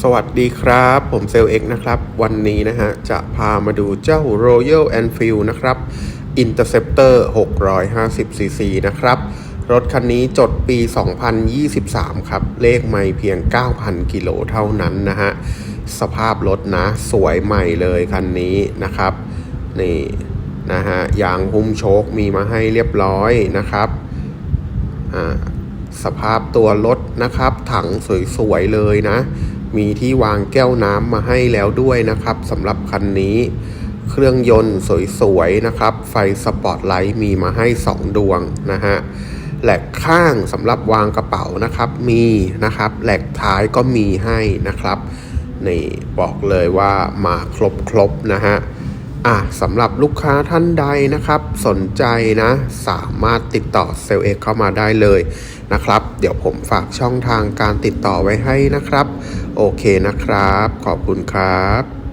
สวัสดีครับ ผมเซลเอ็กนะครับ วันนี้นะฮะ จะพามาดูเจ้า Royal Enfield นะครับ Interceptor 650cc นะครับ รถคันนี้จดปี 2023 ครับ เลขไม่เพียง 9,000 กิโลเท่านั้นนะฮะ สภาพรถนะ สวยใหม่เลยคันนี้นะครับ นี่นะฮะ ยางหุ้มโชคมีมาให้เรียบร้อยนะครับ อ่าสภาพตัวรถนะครับ ถังสวยๆเลยนะ มีที่วางแก้วน้ำมาให้แล้วด้วยนะครับสำหรับคันนี้ เครื่องยนต์สวยๆนะครับ ไฟสปอตไลท์มีมาให้ 2 ดวงนะฮะแหลกข้างสำหรับวางกระเป๋านะครับมีนะครับแหลกท้ายก็มีให้นะครับนี่บอกเลยว่ามาครบๆนะฮะ อะสำหรับลูกค้าท่านใดนะครับ สนใจนะ สามารถติดต่อเซลเอกเข้ามาได้เลยนะครับ เดี๋ยวผมฝากช่องทางการติดต่อไว้ให้นะครับ โอเคนะครับ ขอบคุณครับ